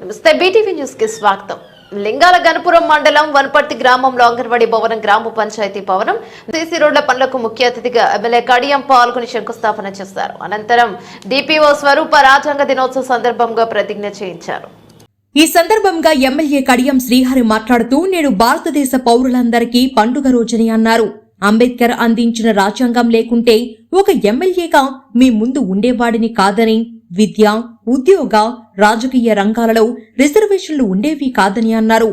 నమస్తే బీటీవీ న్యూస్కి స్వాగతం. లింగాల గణపురం మండలం వనపర్తి గ్రామంలో అంగన్వాడీ భవనం గ్రామ పంచాయతీ భవనం సీసీ రోడ్ల పనులకు ముఖ్య అతిథిగా ఎమ్మెల్యే కడియం పాల్గొని శంకుస్థాపన చేశారు. అనంతరం డిపిఓ స్వరూప రాజ్యాంగ దినోత్సవ సందర్భంగా ప్రతిజ్ఞ చేయించారు. ఈ సందర్భంగా ఎమ్మెల్యే కడియం శ్రీహరి మాట్లాడుతూ నేడు భారతదేశ పౌరులందరికీ పండుగ రోజని అన్నారు. అంబేద్కర్ అందించిన రాజ్యాంగం లేకుంటే ఒక ఎమ్మెల్యేగా మీ ముందు ఉండేవాడిని కాదని విద్య ఉద్యోగ రాజకీయ రంగాలలో రిజర్వేషన్లు ఉండేవి కాదని అన్నారు.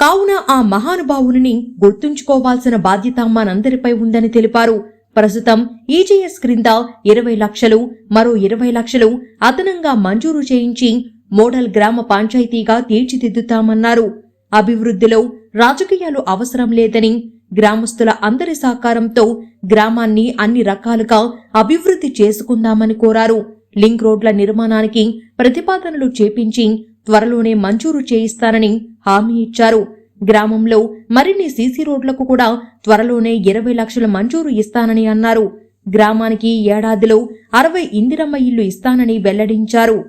కావున ఆ మహానుభావుని గుర్తుంచుకోవాల్సిన బాధ్యత మనందరిపై ఉందని తెలిపారు. ప్రస్తుతం ఈజీఎస్ క్రింద ఇరవై లక్షలు మరో ఇరవై లక్షలు అదనంగా మంజూరు చేయించి మోడల్ గ్రామ పంచాయతీగా తీర్చిదిద్దుతామన్నారు. అభివృద్ధిలో రాజకీయాలు అవసరం లేదని గ్రామస్తుల అందరి సహకారంతో గ్రామాన్ని అన్ని రకాలుగా అభివృద్ధి చేసుకుందామని కోరారు. లింక్ రోడ్ల నిర్మాణానికి ప్రతిపాదనలు చేపించి త్వరలోనే మంజూరు చేయిస్తానని హామీ ఇచ్చారు. గ్రామంలో మరిన్ని సీసీ రోడ్లకు కూడా త్వరలోనే ఇరవై లక్షల మంజూరు ఇస్తానని అన్నారు. గ్రామానికి ఏడాదిలో అరవై ఇందిరమ్మ ఇల్లు ఇస్తానని వెల్లడించారు.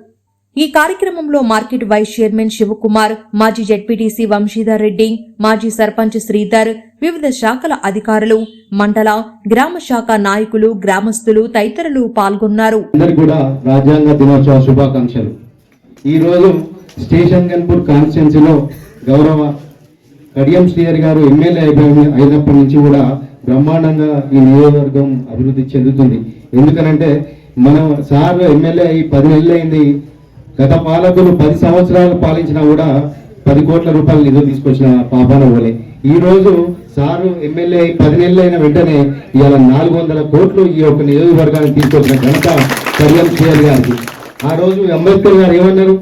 ఈ కార్యక్రమంలో మార్కెట్ వైస్ చైర్మన్ శివకుమార్ మాజీ జెడ్పీటీసీ వంశీధర్ రెడ్డి మాజీ సర్పంచ్ శ్రీధర్ వివిధ శాఖల అధికారులు మండల గ్రామ శాఖ నాయకులు గ్రామస్తులు తదితరులు పాల్గొన్నారు. రాజ్యాంగ దినోత్సవ శుభాకాంక్షలు. ఈ రోజు స్టేషన్ గన్పూర్ కాన్స్టిట్యున్సీలో గౌరవ కడియం శ్రీహరి గారు ఎమ్మెల్యే అయినప్పటి నుంచి కూడా బ్రహ్మాండంగా ఈ నియోజకవర్గం అభివృద్ధి చెందుతుంది. ఎందుకనంటే మనం సార్ ఎమ్మెల్యే అయ్యి పది నెలలు అయింది గత పాలకులు పది సంవత్సరాలు పాలించినా కూడా పది కోట్ల రూపాయలు నిధులు తీసుకొచ్చిన పాపాన ఓలే. ఈ రోజు సారు ఎమ్మెల్యే పది నెలలు అయిన వెంటనే ఇవాళ నాలుగు వందల కోట్లు ఈ యొక్క నియోజకవర్గానికి తీసుకొచ్చిన ఘనత చర్యలు చేయాలి గారికి. ఆ రోజు అంబేద్కర్ గారు ఏమన్నారు?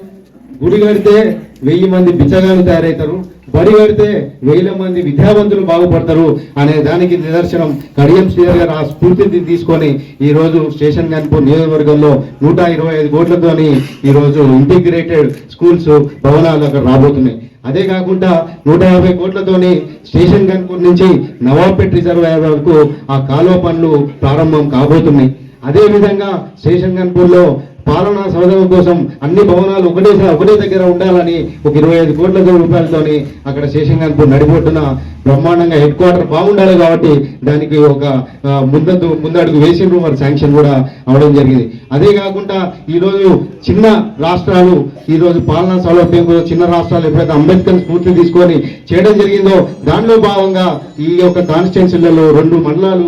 గుడి కడితే వెయ్యి మంది బిచ్చగాళ్ళు తయారవుతారు. బరి కడితే వేల మంది విద్యావంతులు బాగుపడతారు అనే దానికి నిదర్శనం కడియం శ్రీధర్ గారు ఆ స్ఫూర్తిని తీసుకొని ఈ రోజు స్టేషన్ గన్పూర్ నియోజకవర్గంలో నూట ఇరవై ఐదు కోట్లతోని ఈ రోజు ఇంటిగ్రేటెడ్ స్కూల్స్ భవనాలు అక్కడ రాబోతున్నాయి. అదే కాకుండా నూట యాభై కోట్లతోని స్టేషన్ గన్పూర్ నుంచి నవాబ్పేట్ రిజర్వాయర్ వరకు ఆ కాలువ పనులు ప్రారంభం కాబోతున్నాయి. అదేవిధంగా స్టేషన్ గన్పూర్లో పాలనా సౌధం కోసం అన్ని భవనాలు ఒకటే ఒకటే దగ్గర ఉండాలని ఒక ఇరవై ఐదు కోట్ల రూపాయలతోని అక్కడ శేషంగా గన్పూర్ నడిబొట్టున బ్రహ్మాండంగా హెడ్ క్వార్టర్ బాగుండాలి కాబట్టి దానికి ఒక ముందడు ముందడుగు వేసిండ్రు. మరి శాంక్షన్ కూడా అవడం జరిగింది. అదే కాకుండా ఈరోజు చిన్న రాష్ట్రాలు ఈరోజు పాలనా సౌలభ్యం కోసం చిన్న రాష్ట్రాలు ఎప్పుడైతే అంబేద్కర్ స్ఫూర్తి తీసుకొని చేయడం జరిగిందో దానిలో భాగంగా ఈ యొక్క కాన్స్టిట్యున్సీలలో రెండు మండలాలు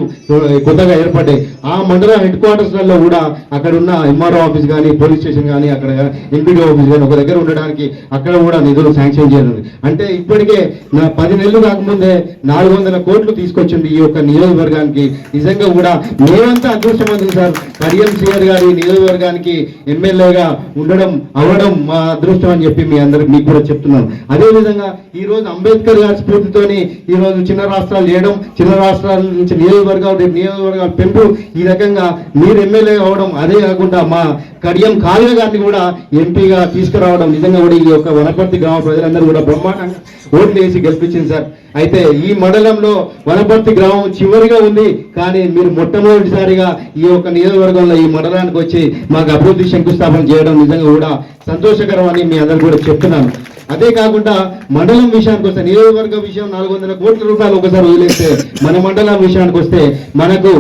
కొత్తగా ఏర్పడ్డాయి. ఆ మండల హెడ్ క్వార్టర్స్లలో కూడా అక్కడ ఉన్న ఎంఆర్ఓ ఆఫీస్ కానీ పోలీస్ స్టేషన్ కానీ అక్కడ ఎంపీడీ ఆఫీస్ కానీ ఒక దగ్గర ఉండడానికి అక్కడ కూడా నిధులు శాంక్షన్ చేయనుంది అంటే ఇప్పటికే నా పది నెలలు కాకముందే నాలుగు వందల కోట్లు తీసుకొచ్చింది ఈ యొక్క నియోజకవర్గానికి. నిజంగా కూడా మేమంతా అదృష్టమంది సార్. కడియం సిఆర్ గారి నియోజకవర్గానికి ఎమ్మెల్యేగా ఉండడం అవ్వడం మా అదృష్టం అని చెప్పి మీ అందరికి మీకు కూడా చెప్తున్నాను. అదే విధంగా ఈ రోజు అంబేద్కర్ గారి స్ఫూర్తితోని ఈ రోజు చిన్న రాష్ట్రాలు చేయడం చిన్న రాష్ట్రాల నుంచి నియోజకవర్గాలు రేపు నియోజకవర్గాల పెంపు ఈ రకంగా మీరు ఎమ్మెల్యే అవ్వడం అదే కాకుండా మా కడియం కావ్య గారిని కూడా ఎంపీగా తీసుకురావడం నిజంగా కూడా ఈ యొక్క వనపర్తి గ్రామ ప్రజలందరూ కూడా బ్రహ్మాండంగా ఓట్లు వేసి గెలిపించింది సార్. అయితే ఈ మండలంలో వనపర్తి గ్రామం చివరిగా ఉంది. కానీ మీరు మొట్టమొదటిసారిగా ఈ యొక్క నియోజకవర్గంలో ఈ మండలానికి వచ్చి మాకు అభివృద్ధి శంకుస్థాపన చేయడం నిజంగా కూడా సంతోషకరం అని మీ అందరు కూడా చెప్తున్నాను. అదే కాకుండా మండలం విషయానికి వస్తే నియోజకవర్గ విషయం నాలుగు వందల కోట్ల రూపాయలు ఒకసారి వదిలేస్తే మన మండలం విషయానికి వస్తే మనకు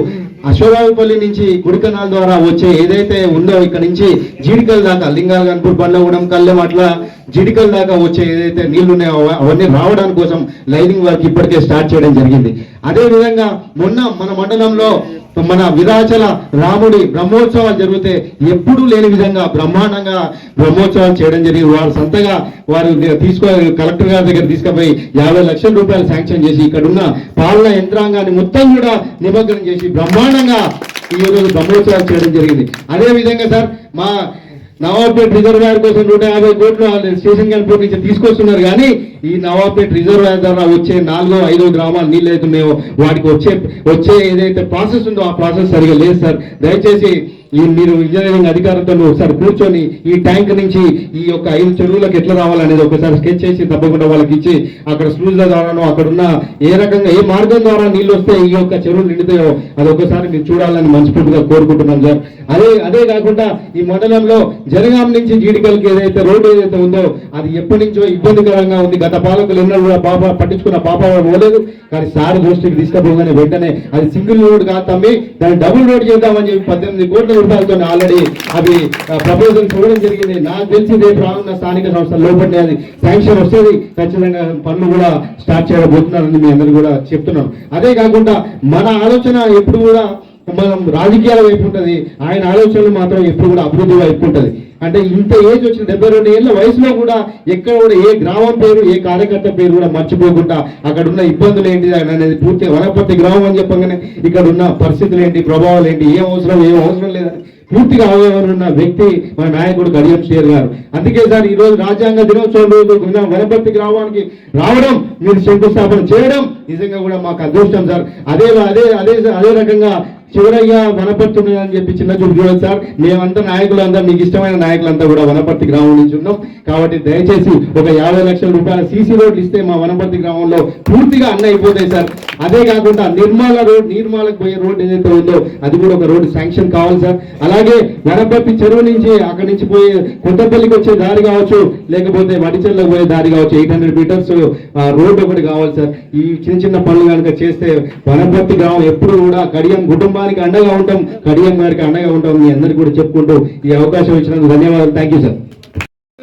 అశ్వరావుపల్లి నుంచి గుడికనాల ద్వారా వచ్చే ఏదైతే ఉందో ఇక్కడ నుంచి జీడికల్ దాకా లింగాల కనుపూర్ బండగూడెం కళ్ళెం అట్లా జీడికల దాకా వచ్చే ఏదైతే నీళ్ళు ఉన్నాయో అవన్నీ రావడానికి కోసం లైనింగ్ వర్క్ ఇప్పటికే స్టార్ట్ చేయడం జరిగింది. అదే విధంగా మొన్న మన మండలంలో మన విరాచల రాముడి బ్రహ్మోత్సవాలు జరిగితే ఎప్పుడూ లేని విధంగా బ్రహ్మాండంగా బ్రహ్మోత్సవాలు చేయడం జరిగింది. వారు సొంతగా వారు తీసుకో కలెక్టర్ గారి దగ్గర తీసుకుపోయి యాభై లక్షల రూపాయలు శాంక్షన్ చేసి ఇక్కడ ఉన్న పాలన యంత్రాంగాన్ని మొత్తం కూడా నిమగ్నం చేసి బ్రహ్మాండంగా ఈ రోజు బ్రహ్మోత్సవాలు చేయడం జరిగింది. అదే విధంగా సార్ మా నవాబ్పేట్ రిజర్వాయర్ కోసం నూట యాభై కోట్లు స్టేషన్ గన్పూర్ నుంచి తీసుకొస్తున్నారు. కానీ ఈ నవాబ్పేట్ రిజర్వాయర్ ద్వారా వచ్చే నాలుగో ఐదో గ్రామాలు నీళ్ళు అవుతున్నాయో వాటికి వచ్చే వచ్చే ఏదైతే ప్రాసెస్ ఉందో ఆ ప్రాసెస్ సరిగా లేదు సార్. దయచేసి ఈ మీరు ఇంజనీరింగ్ అధికారులతో ఒకసారి కూర్చొని ఈ ట్యాంక్ నుంచి ఈ యొక్క ఐదు చెరువులకు ఎట్లా రావాలనేది ఒకసారి స్కెచ్ చేసి తప్పకుండా వాళ్ళకి ఇచ్చి అక్కడ స్లూజ్ల ద్వారానో అక్కడున్న ఏ రకంగా ఏ మార్గం ద్వారా నీళ్ళు వస్తే ఈ యొక్క చెరువులు నిండుతాయో అది ఒకసారి మీరు చూడాలని మనస్ఫూర్తిగా కోరుకుంటున్నాం సార్. అదే అదే కాకుండా ఈ మండలంలో జనగాం నుంచి జీడికల్కి ఏదైతే రోడ్డు ఏదైతే ఉందో అది ఎప్పటి నుంచో ఇబ్బందికరంగా ఉంది. గత పాలకులు ఎన్నడూ కూడా పాప పట్టించుకున్న పాప పోలేదు. కానీ సార్ దృష్టికి తీసుకుపోగానే వెంటనే అది సింగిల్ రోడ్ కాదు తమ్మి దాన్ని డబుల్ రోడ్ చేద్దామని చెప్పి పద్దెనిమిది కోట్ల రూపాయలతో ఆల్రెడీ అవి ప్రపోజల్ చూడడం జరిగింది. నాకు తెలిసి రేపు రానున్న స్థానిక సంస్థల లోపలనే అది శాంక్షన్ వస్తుంది. ఖచ్చితంగా పనులు కూడా స్టార్ట్ చేయబోతున్నారని మీ అందరూ కూడా చెప్తున్నాను అదే కాకుండా మన ఆలోచన ఎప్పుడు కూడా మనం రాజకీయాల వైపు ఉంటుంది. ఆయన ఆలోచనలు మాత్రం ఎప్పుడు కూడా అభివృద్ధి వైపు ఉంటుంది. అంటే ఇంత ఏజ్ వచ్చిన డెబ్బై రెండు ఏళ్ళ వయసులో కూడా ఎక్కడ కూడా ఏ గ్రామం పేరు ఏ కార్యకర్త పేరు కూడా మర్చిపోకుండా అక్కడ ఉన్న ఇబ్బందులు ఏంటి అనేది పూర్తి వనపర్తి గ్రామం అని చెప్పగానే ఇక్కడ ఉన్న పరిస్థితులు ఏంటి ప్రభావాలు ఏంటి ఏం అవసరం ఏం అవసరం లేదని పూర్తిగా అవయవం ఉన్న వ్యక్తి మన నాయకుడు గడియం షేర్ గారు. అందుకే సార్ ఈ రోజు రాజ్యాంగ దినోత్సవం రోజు వనపర్తి గ్రామానికి రావడం మీరు శంకుస్థాపన చేయడం నిజంగా కూడా మాకు అదృష్టం సార్. అదే అదే అదే అదే రకంగా చివరయ్య వనపర్తి అని చెప్పి చిన్న చూపు చూడదు సార్. మేమంతా నాయకులు అంతా మీకు ఇష్టమైన నాయకులంతా కూడా వనపర్తి గ్రామం నుంచి ఉన్నాం. కాబట్టి దయచేసి ఒక యాభై లక్షల రూపాయల సీసీ రోడ్లు ఇస్తే మా వనపర్తి గ్రామంలో పూర్తిగా అన్న అయిపోతాయి సార్. అదే కాకుండా నిర్మాల రోడ్ నిర్మాలకు పోయే రోడ్ ఏదైతే ఉందో అది కూడా ఒక రోడ్డు శాంక్షన్ కావాలి సార్. అలాగే వనపర్తి చెరువు నుంచి అక్కడి నుంచి పోయే కొత్తపల్లికి వచ్చే దారి కావచ్చు లేకపోతే వడిచెల్లకు పోయే దారి కావచ్చు ఎయిట్ హండ్రెడ్ మీటర్స్ రోడ్ ఒకటి కావాలి సార్. ఈ చిన్న చిన్న పనులు కనుక చేస్తే వనపర్తి గ్రామం ఎప్పుడు కూడా కడియం కుటుంబానికి అండగా ఉంటాం కడియం గారికి అండగా ఉంటాం మీ అందరికీ కూడా చెప్పుకుంటూ ఈ అవకాశం ఇచ్చినందుకు ధన్యవాదాలు. థ్యాంక్ యూ సార్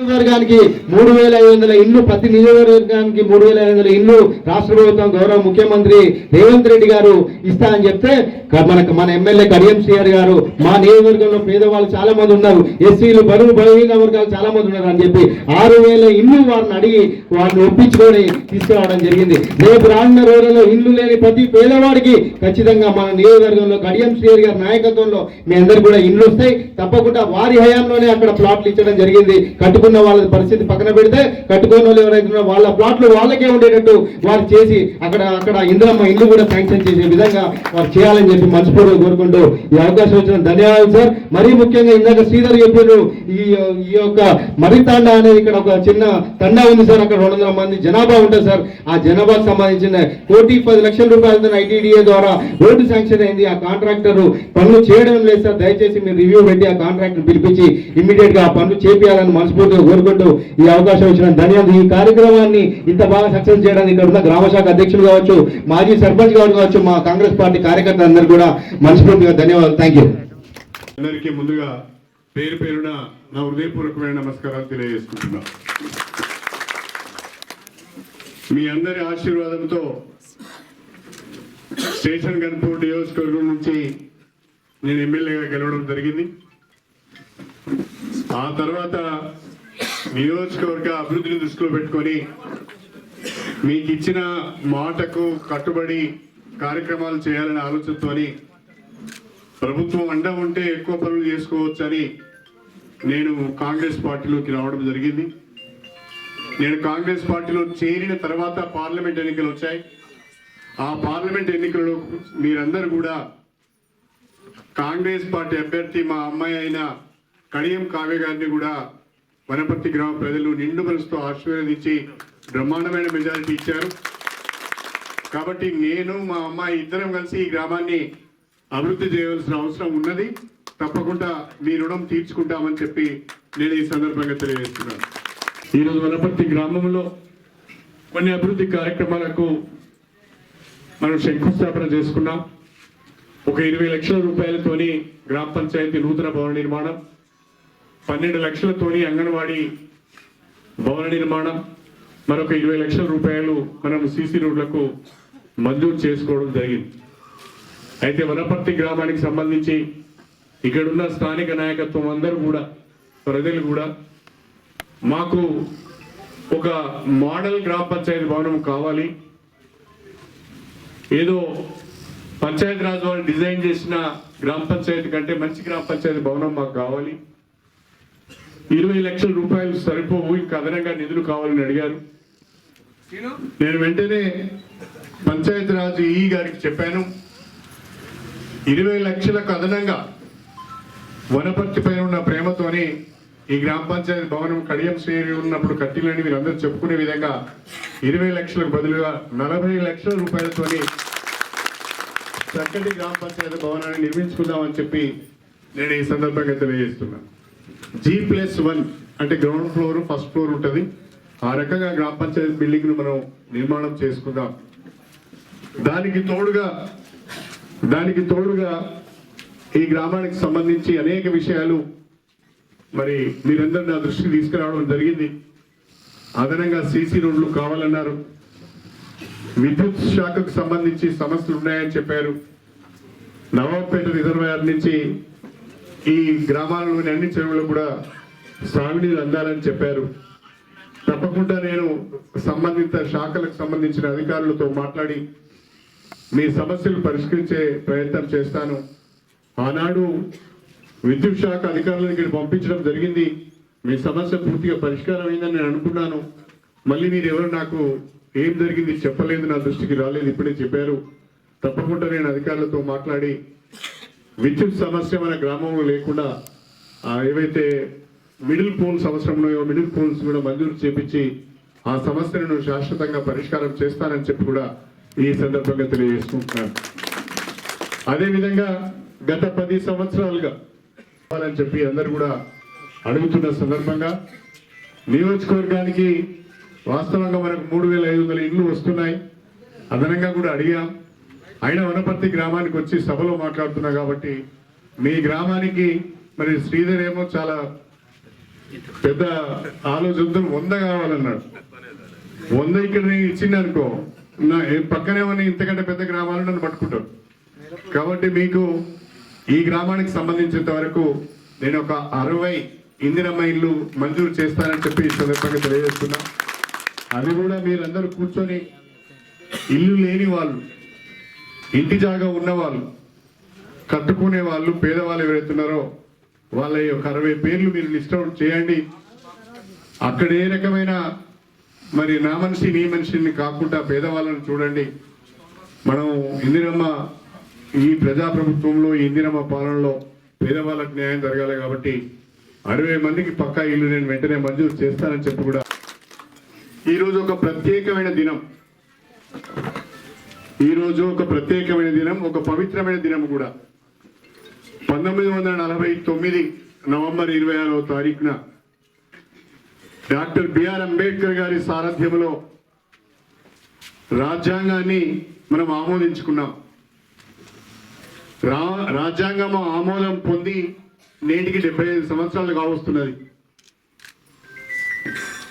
నియోజకవర్గానికి మూడు వేల ఐదు వందల ఇల్లు ప్రతి నియోజకవర్గానికి మూడు వేల ఐదు వందల ఇల్లు రాష్ట్ర ప్రభుత్వం గౌరవ ముఖ్యమంత్రి రేవంత్ రెడ్డి గారు ఇస్తా అని చెప్తే మనకు మన ఎమ్మెల్యే కడియం శ్రీఆర్ గారు మా నియోజకవర్గంలో పేదవాళ్ళు చాలా మంది ఉన్నారు ఎస్సీలు బరువు బలహీన వర్గాలు చాలా మంది ఉన్నారు అని చెప్పి ఆరు వేల ఇల్లు వారిని అడిగి వారిని ఒప్పించుకొని తీసుకురావడం జరిగింది. రేపు రానున్న రోజుల్లో ఇల్లు లేని ప్రతి పేదవాడికి ఖచ్చితంగా మన నియోజకవర్గంలో కడియం శ్రీఆర్ గారి నాయకత్వంలో మీ అందరు కూడా ఇల్లు వస్తాయి. తప్పకుండా వారి హయాంలోనే అక్కడ ప్లాట్లు ఇచ్చడం జరిగింది. కట్టుకున్న వాళ్ళ పరిస్థితి పక్కన పెడితే కట్టుకున్న వాళ్ళు ఎవరైతే వాళ్ళ ప్లాట్లు వాళ్ళకే ఉండేటట్టు వారు చేసి అక్కడ అక్కడ ఇందిరమ్మ ఇల్లు కూడా శాంక్షన్ చేసే విధంగా వారు చేయాలని చెప్పి మనస్ఫూర్తిగా కోరుకుంటూ ఈ అవకాశం వచ్చిన ధన్యవాదాలు సార్. మరీ ముఖ్యంగా ఇందాక శ్రీధర్ చెప్పారు ఈ ఈ యొక్క మర్రి తాండా అనేది ఇక్కడ ఒక చిన్న తండా ఉంది సార్. అక్కడ రెండు వందల మంది జనాభా ఉంటుంది సార్. ఆ జనాభాకు సంబంధించిన కోటి పది లక్షల రూపాయలతో ఐటీడీఏ ద్వారా రోడ్డు శాంక్షన్ అయింది. ఆ కాంట్రాక్టర్ పనులు చేయడం లేదు సార్. దయచేసి మీరు రివ్యూ పెట్టి ఆ కాంట్రాక్టర్ పిలిపించి ఇమీడియట్గా ఆ పనులు చేపియాలని మనస్ఫూర్తిగా కోరుకుంటూ ఈ అవకాశం ఇచ్చిన ధన్యవాదాలు. ఈ కార్యక్రమాన్ని ఇంత బాగా సక్సెస్ చేయడానికి ఇక్కడ ఉన్న గ్రామ శాఖ అధ్యక్షులు కావచ్చు మాజీ సర్పంచ్ గారు కావచ్చు మా కాంగ్రెస్ పార్టీ కార్యకర్తలందరూ కూడా మనస్ఫూర్తిగా ధన్యవాదాలు. థ్యాంక్ యూ అందరికీ ముందుగా పేరు పేరున నా హృదయపూర్వకమైన నమస్కారాలు తెలియజేసుకుంటున్నా. మీ అందరి ఆశీర్వాదంతో స్టేషన్ గన్పూర్ నియోజకవర్గం నుంచి నేను ఎమ్మెల్యేగా గెలవడం జరిగింది. ఆ తర్వాత నియోజకవర్గ అభివృద్ధిని దృష్టిలో పెట్టుకొని మీకు ఇచ్చిన మాటకు కట్టుబడి కార్యక్రమాలు చేయాలనే ఆలోచనతోని ప్రభుత్వం అండ ఉంటే ఎక్కువ పనులు చేసుకోవచ్చని నేను కాంగ్రెస్ పార్టీలోకి రావడం జరిగింది. నేను కాంగ్రెస్ పార్టీలో చేరిన తర్వాత పార్లమెంట్ ఎన్నికలు వచ్చాయి. ఆ పార్లమెంట్ ఎన్నికల్లో మీరందరూ కూడా కాంగ్రెస్ పార్టీ అభ్యర్థి మా అమ్మాయి అయిన కడియం కావ్య గారిని కూడా వనపర్తి గ్రామ ప్రజలు నిండు మనసుతో ఆశీర్వదించి బ్రహ్మాండమైన మెజారిటీ ఇచ్చారు. కాబట్టి నేను మా అమ్మాయి ఇద్దరం కలిసి ఈ గ్రామాన్ని అభివృద్ధి చేయవలసిన అవసరం ఉన్నది. తప్పకుండా మీ రుణం తీర్చుకుంటామని చెప్పి నేను ఈ సందర్భంగా తెలియజేస్తున్నాను. ఈరోజు వనపర్తి గ్రామంలో కొన్ని అభివృద్ధి కార్యక్రమాలకు మనం శంకుస్థాపన చేసుకున్నాం. ఒక ఇరవై లక్షల రూపాయలతోని గ్రామ పంచాయతీ నూతన భవన నిర్మాణం. పన్నెండు లక్షలతోని అంగన్వాడీ భవన నిర్మాణం మరొక ఇరవై లక్షల రూపాయలు మనం సీసీ రోడ్లకు మంజూరు చేసుకోవడం జరిగింది. అయితే వనపర్తి గ్రామానికి సంబంధించి ఇక్కడున్న స్థానిక నాయకత్వం అందరూ కూడా ప్రజలు కూడా మాకు ఒక మోడల్ గ్రామ పంచాయతీ భవనం కావాలి. ఏదో పంచాయతీ రాజ్ వాళ్ళు డిజైన్ చేసిన గ్రామ పంచాయతీ కంటే మంచి గ్రామ పంచాయతీ భవనం మాకు కావాలి. ఇరవై లక్షల రూపాయలు సరిపోవు ఇంకా అదనంగా నిధులు కావాలని అడిగారు. నేను వెంటనే పంచాయతీ రాజు ఈ గారికి చెప్పాను. ఇరవై లక్షలకు అదనంగా వనపర్తి పైన ఉన్న ప్రేమతోని ఈ గ్రామ పంచాయతీ భవనం కడియం శ్రేణి ఉన్నప్పుడు కట్టిలని మీరు అందరూ చెప్పుకునే విధంగా ఇరవై లక్షలకు బదులుగా నలభై లక్షల రూపాయలతోని చక్కటి గ్రామ పంచాయతీ భవనాన్ని నిర్మించుకుందామని చెప్పి నేను ఈ సందర్భంగా తెలియజేస్తున్నా జీ ప్లస్ వన్ అంటే గ్రౌండ్ ఫ్లోర్ ఫస్ట్ ఫ్లోర్ ఉంటుంది. ఆ రకంగా గ్రామ పంచాయతీ బిల్డింగ్ను మనం నిర్మాణం చేసుకుందాం. దానికి తోడుగా దానికి తోడుగా ఈ గ్రామానికి సంబంధించి అనేక విషయాలు మరి మీరందరూ నా దృష్టికి తీసుకురావడం జరిగింది. అదనంగా సీసీ రోడ్లు కావాలన్నారు. విద్యుత్ శాఖకు సంబంధించి సమస్యలు ఉన్నాయని చెప్పారు. నవాబ్పేట రిజర్వాయర్ నుంచి ఈ గ్రామాలలోని అన్ని చెరువులు కూడా సాగునీరు అందాలని చెప్పారు. తప్పకుండా నేను సంబంధిత శాఖలకు సంబంధించిన అధికారులతో మాట్లాడి మీ సమస్యలు పరిష్కరించే ప్రయత్నం చేస్తాను. ఆనాడు విద్యుత్ శాఖ అధికారులను దగ్గర పంపించడం జరిగింది. మీ సమస్య పూర్తిగా పరిష్కారం అయిందని నేను అనుకున్నాను. మళ్ళీ మీరు ఎవరు నాకు ఏం జరిగింది చెప్పలేదు నా దృష్టికి రాలేదు ఇప్పుడే చెప్పారు. తప్పకుండా నేను అధికారులతో మాట్లాడి విద్యుత్ సమస్య మన గ్రామంలో లేకుండా ఏవైతే మిడిల్ పోల్స్ అవసరం ఉన్నాయో మిడిల్ పోల్స్ కూడా మంజూరు చేపించి ఆ సమస్యలను శాశ్వతంగా పరిష్కారం చేస్తానని చెప్పి కూడా ఈ సందర్భంగా తెలియజేసుకుంటున్నాను. అదేవిధంగా గత పది సంవత్సరాలుగా అని చెప్పి అందరు కూడా అడుగుతున్న సందర్భంగా నియోజకవర్గానికి వాస్తవంగా మనకు మూడు వేల ఐదు వందల ఇండ్లు వస్తున్నాయి. అదనంగా కూడా అడిగాం. అయినా వనపర్తి గ్రామానికి వచ్చి సభలో మాట్లాడుతున్నా కాబట్టి మీ గ్రామానికి మరి శ్రీధర్ ఏమో చాలా పెద్ద ఆలోచనతో వంద కావాలన్నాడు. వంద ఇక్కడ నేను ఇచ్చింది అనుకో. నా ఏ- పక్కనే ఉన్న ఇంతకంటే పెద్ద గ్రామాలు నన్ను పట్టుకుంటారు. కాబట్టి మీకు ఈ గ్రామానికి సంబంధించినంత వరకు నేను ఒక అరవై ఇందిరమ్మ ఇల్లు మంజూరు చేస్తానని చెప్పి ఈ సందర్భంగా తెలియజేస్తున్నా. అది కూడా మీరందరూ కూర్చొని ఇల్లు లేని వాళ్ళు ఇంటి జాగా ఉన్నవాళ్ళు కట్టుకునే వాళ్ళు పేదవాళ్ళు ఎవరైతున్నారో వాళ్ళ యొక్క అరవై పేర్లు మీరు లిస్ట్ అవుట్ చేయండి. అక్కడ ఏ రకమైన మరి నా మనిషి నీ మనిషిని కాకుండా పేదవాళ్ళని చూడండి. మనం ఇందిరమ్మ ఈ ప్రజాప్రభుత్వంలో ఈ ఇందిరమ్మ పాలనలో పేదవాళ్ళకి న్యాయం జరగాలి కాబట్టి అరవై మందికి పక్కా ఇల్లు నేను వెంటనే మంజూరు చేస్తానని చెప్పి కూడా ఈరోజు ఒక ప్రత్యేకమైన దినం. ఈరోజు ఒక ప్రత్యేకమైన దినం ఒక పవిత్రమైన దినం కూడా. పంతొమ్మిది వందల నలభై తొమ్మిది నవంబర్ ఇరవై ఆరో తారీఖున డాక్టర్ బిఆర్ అంబేద్కర్ గారి సారథ్యంలో రాజ్యాంగాన్ని మనం ఆమోదించుకున్నాం. రా రాజ్యాంగం ఆమోదం పొంది నేటికి డెబ్బై ఐదు సంవత్సరాలు కావస్తున్నది.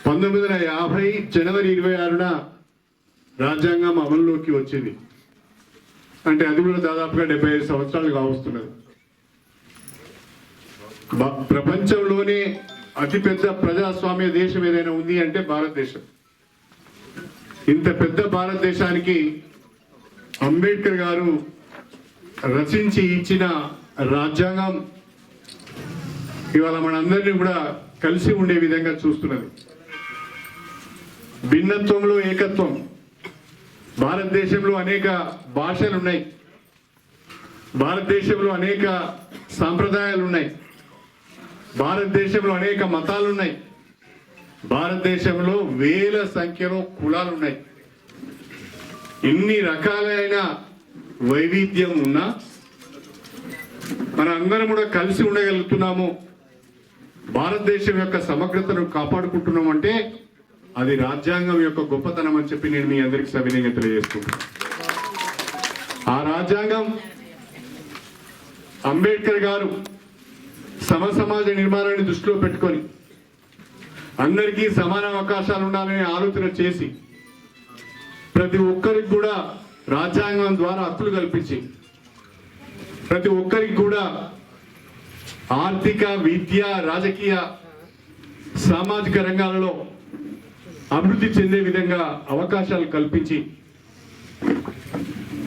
పంతొమ్మిది వందల యాభై జనవరి ఇరవై ఆరున రాజ్యాంగం అమల్లోకి వచ్చింది. అంటే అది కూడా దాదాపుగా డెబ్బై ఐదు సంవత్సరాలు కావస్తున్నది. ప్రపంచంలోనే అతిపెద్ద ప్రజాస్వామ్య దేశం ఏదైనా ఉంది అంటే భారతదేశం. ఇంత పెద్ద భారతదేశానికి అంబేద్కర్ గారు రచించి ఇచ్చిన రాజ్యాంగం ఇవాళ మనందరినీ కూడా కలిసి ఉండే విధంగా చూస్తున్నది. భిన్నత్వంలో ఏకత్వం. భారతదేశంలో అనేక భాషలు ఉన్నాయి భారతదేశంలో అనేక సాంప్రదాయాలు ఉన్నాయి భారతదేశంలో అనేక మతాలు ఉన్నాయి భారతదేశంలో వేల సంఖ్యలో కులాలు ఉన్నాయి ఇన్ని రకాలైన వైవిధ్యం ఉన్నా మన అందరం కూడా కలిసి ఉండగలుగుతున్నాము. భారతదేశం యొక్క సమగ్రతను కాపాడుకుంటున్నాం అంటే అది రాజ్యాంగం యొక్క గొప్పతనం అని చెప్పి నేను మీ అందరికి సవినయంగా తెలియజేసుకుంటాను ఆ రాజ్యాంగం అంబేద్కర్ గారు సమ సమాజ నిర్మాణాన్ని దృష్టిలో పెట్టుకొని అందరికీ సమాన అవకాశాలు ఉండాలనే ఆలోచన చేసి ప్రతి ఒక్కరికి కూడా రాజ్యాంగం ద్వారా హక్కులు కల్పించి ప్రతి ఒక్కరికి కూడా ఆర్థిక విద్య రాజకీయ సామాజిక రంగాలలో అభివృద్ధి చెందే విధంగా అవకాశాలు కల్పించి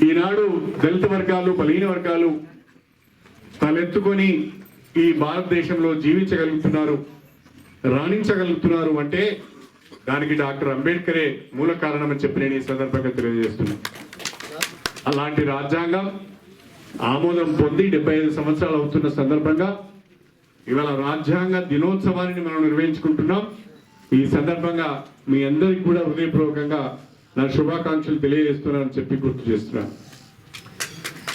ఈనాడు దళిత వర్గాలు బలహీన వర్గాలు తలెత్తుకొని ఈ భారతదేశంలో జీవించగలుగుతున్నారు రాణించగలుగుతున్నారు అంటే దానికి డాక్టర్ అంబేద్కరే మూల కారణం అని చెప్పి నేను ఈ సందర్భంగా తెలియజేస్తున్నాను అలాంటి రాజ్యాంగం ఆమోదం పొంది డెబ్బై ఐదు సంవత్సరాలు అవుతున్న సందర్భంగా ఇవాళ రాజ్యాంగ దినోత్సవాన్ని మనం నిర్వహించుకుంటున్నాం. ఈ సందర్భంగా మీ అందరికి కూడా హృదయపూర్వకంగా నా శుభాకాంక్షలు తెలియజేస్తున్నానని చెప్పి గుర్తు చేస్తున్నాను.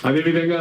అదేవిధంగా